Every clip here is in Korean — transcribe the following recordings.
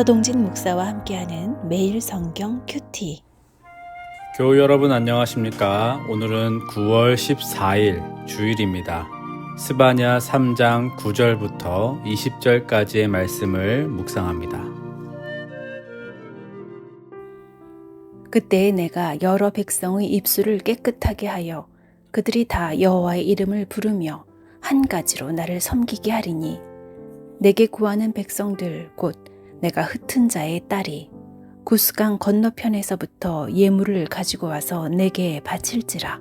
서동진 목사와 함께하는 매일 성경 큐티. 교우 여러분 안녕하십니까? 오늘은 9월 14일 주일입니다. 스바냐 3장 9절부터 20절까지의 말씀을 묵상합니다. 그때에 내가 여러 백성의 입술을 깨끗하게 하여 그들이 다 여호와의 이름을 부르며 한 가지로 나를 섬기게 하리니 내게 구하는 백성들 곧 내가 흩은 자의 딸이 구스강 건너편에서부터 예물을 가지고 와서 내게 바칠지라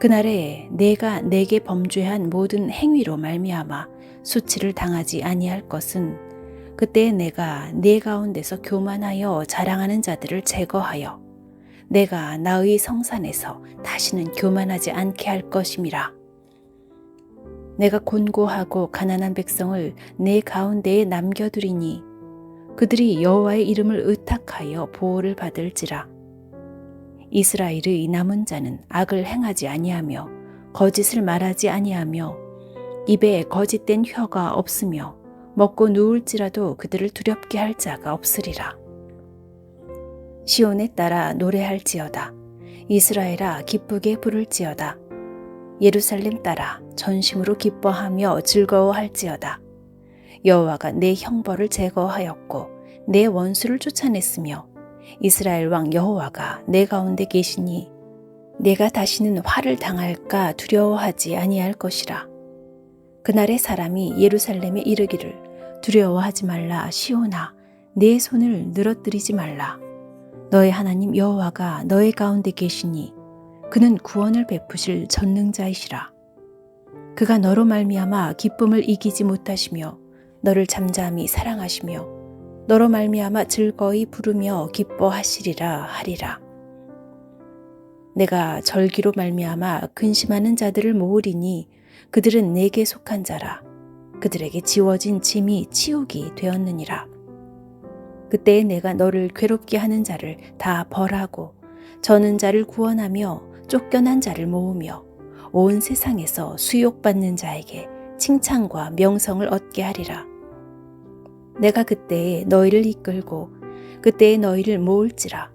그날에 내가 내게 범죄한 모든 행위로 말미암아 수치를 당하지 아니할 것은 그때 내가 네 가운데서 교만하여 자랑하는 자들을 제거하여 내가 나의 성산에서 다시는 교만하지 않게 할 것임이라. 내가 곤고하고 가난한 백성을 내 가운데에 남겨두리니 그들이 여호와의 이름을 의탁하여 보호를 받을지라. 이스라엘의 남은 자는 악을 행하지 아니하며 거짓을 말하지 아니하며 입에 거짓된 혀가 없으며 먹고 누울지라도 그들을 두렵게 할 자가 없으리라. 시온에 따라 노래할지어다. 이스라엘아 기쁘게 부를지어다. 예루살렘 따라 전심으로 기뻐하며 즐거워할지어다. 여호와가 내 형벌을 제거하였고 내 원수를 쫓아냈으며 이스라엘 왕 여호와가 내 가운데 계시니 내가 다시는 화를 당할까 두려워하지 아니할 것이라. 그날의 사람이 예루살렘에 이르기를 두려워하지 말라 시온아 내 손을 늘어뜨리지 말라 너의 하나님 여호와가 너의 가운데 계시니 그는 구원을 베푸실 전능자이시라. 그가 너로 말미암아 기쁨을 이기지 못하시며 너를 잠잠히 사랑하시며 너로 말미암아 즐거이 부르며 기뻐하시리라 하리라. 내가 절기로 말미암아 근심하는 자들을 모으리니 그들은 내게 속한 자라. 그들에게 지워진 짐이 치욕이 되었느니라. 그때에 내가 너를 괴롭게 하는 자를 다 벌하고 저는 자를 구원하며 쫓겨난 자를 모으며 온 세상에서 수욕받는 자에게 칭찬과 명성을 얻게 하리라. 내가 그때에 너희를 이끌고 그때에 너희를 모을지라.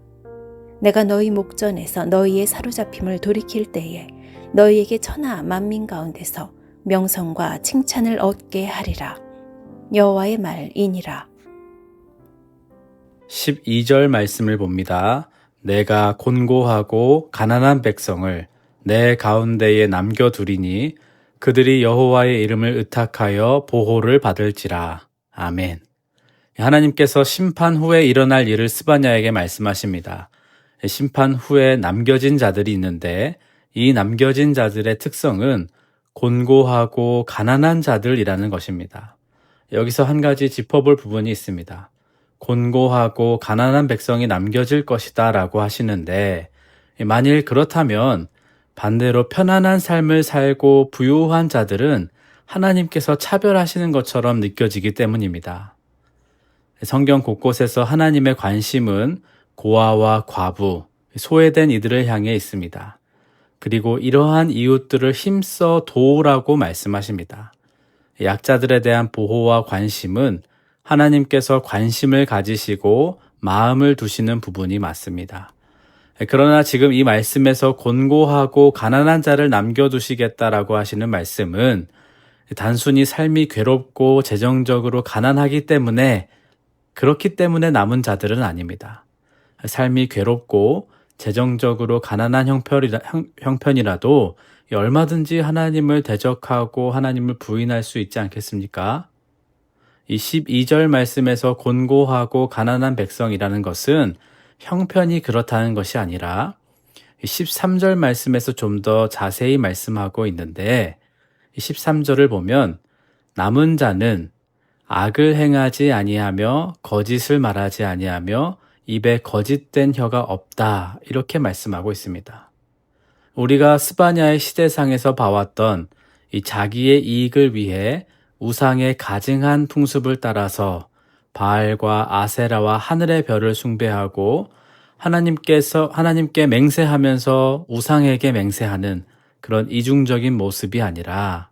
내가 너희 목전에서 너희의 사로잡힘을 돌이킬 때에 너희에게 천하 만민 가운데서 명성과 칭찬을 얻게 하리라. 여호와의 말이니라. 12절 말씀을 봅니다. 내가 곤고하고 가난한 백성을 내 가운데에 남겨두리니 그들이 여호와의 이름을 의탁하여 보호를 받을지라. 아멘. 하나님께서 심판 후에 일어날 일을 스바냐에게 말씀하십니다. 심판 후에 남겨진 자들이 있는데 이 남겨진 자들의 특성은 곤고하고 가난한 자들이라는 것입니다. 여기서 한 가지 짚어볼 부분이 있습니다. 곤고하고 가난한 백성이 남겨질 것이다 라고 하시는데, 만일 그렇다면 반대로 편안한 삶을 살고 부유한 자들은 하나님께서 차별하시는 것처럼 느껴지기 때문입니다. 성경 곳곳에서 하나님의 관심은 고아와 과부, 소외된 이들을 향해 있습니다. 그리고 이러한 이웃들을 힘써 도우라고 말씀하십니다. 약자들에 대한 보호와 관심은 하나님께서 관심을 가지시고 마음을 두시는 부분이 맞습니다. 그러나 지금 이 말씀에서 곤고하고 가난한 자를 남겨두시겠다라고 하시는 말씀은 단순히 삶이 괴롭고 재정적으로 가난하기 때문에 그렇기 때문에 남은 자들은 아닙니다. 삶이 괴롭고 재정적으로 가난한 형편이라, 형편이라도 얼마든지 하나님을 대적하고 하나님을 부인할 수 있지 않겠습니까? 이 12절 말씀에서 곤고하고 가난한 백성이라는 것은 형편이 그렇다는 것이 아니라 13절 말씀에서 좀 더 자세히 말씀하고 있는데 13절을 보면 남은 자는 악을 행하지 아니하며 거짓을 말하지 아니하며 입에 거짓된 혀가 없다. 이렇게 말씀하고 있습니다. 우리가 스바냐의 시대상에서 봐왔던 이 자기의 이익을 위해 우상의 가증한 풍습을 따라서 바알과 아세라와 하늘의 별을 숭배하고 하나님께서 하나님께 맹세하면서 우상에게 맹세하는 그런 이중적인 모습이 아니라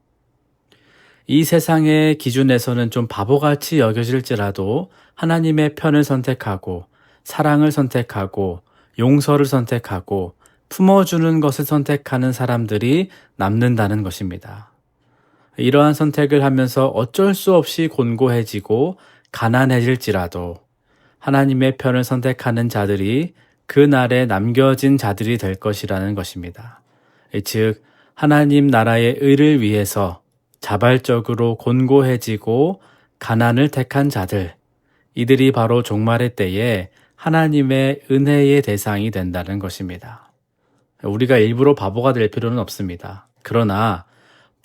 이 세상의 기준에서는 좀 바보같이 여겨질지라도 하나님의 편을 선택하고 사랑을 선택하고 용서를 선택하고 품어주는 것을 선택하는 사람들이 남는다는 것입니다. 이러한 선택을 하면서 어쩔 수 없이 곤고해지고 가난해질지라도 하나님의 편을 선택하는 자들이 그 날에 남겨진 자들이 될 것이라는 것입니다. 즉, 하나님 나라의 의를 위해서 자발적으로 곤고해지고 가난을 택한 자들, 이들이 바로 종말의 때에 하나님의 은혜의 대상이 된다는 것입니다. 우리가 일부러 바보가 될 필요는 없습니다. 그러나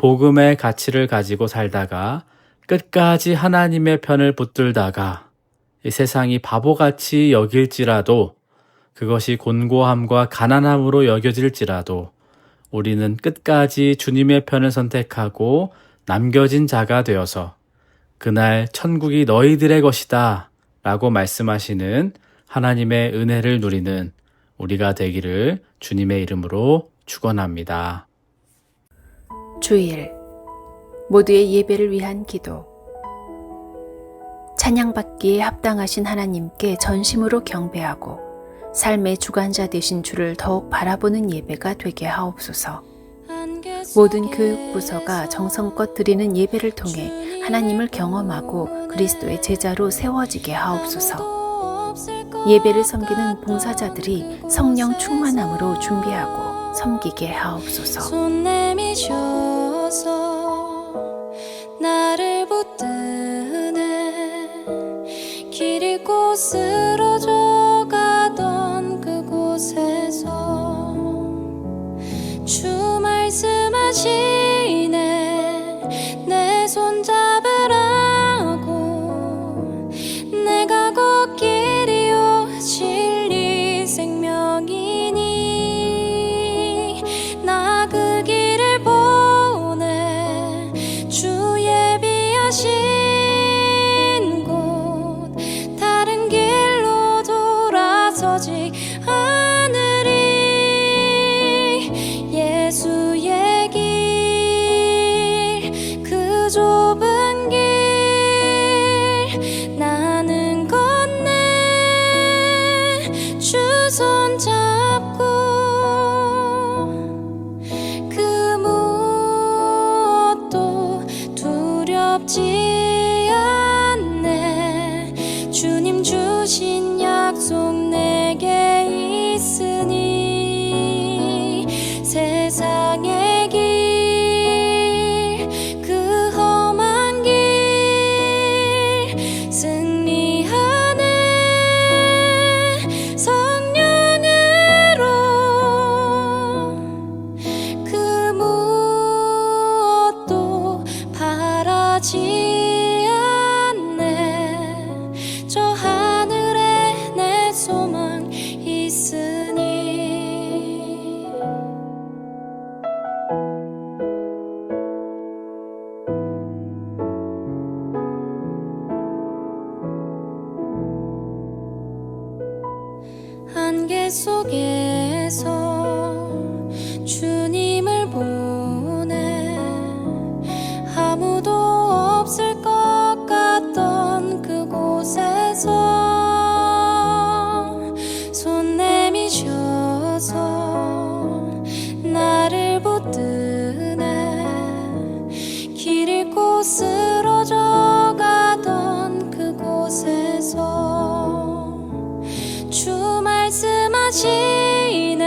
복음의 가치를 가지고 살다가 끝까지 하나님의 편을 붙들다가 이 세상이 바보같이 여길지라도 그것이 곤고함과 가난함으로 여겨질지라도 우리는 끝까지 주님의 편을 선택하고 남겨진 자가 되어서 그날 천국이 너희들의 것이다 라고 말씀하시는 하나님의 은혜를 누리는 우리가 되기를 주님의 이름으로 축원합니다. 주일 모두의 예배를 위한 기도 찬양받기에 합당하신 하나님께 전심으로 경배하고 삶의 주관자 되신 주를 더욱 바라보는 예배가 되게 하옵소서. 모든 교육 부서가 정성껏 드리는 예배를 통해 하나님을 경험하고 그리스도의 제자로 세워지게 하옵소서. 예배를 섬기는 봉사자들이 성령 충만함으로 준비하고 섬기게 하옵소서. 손 내미셔서 나를 붙드네 길 잃고 쓰러 말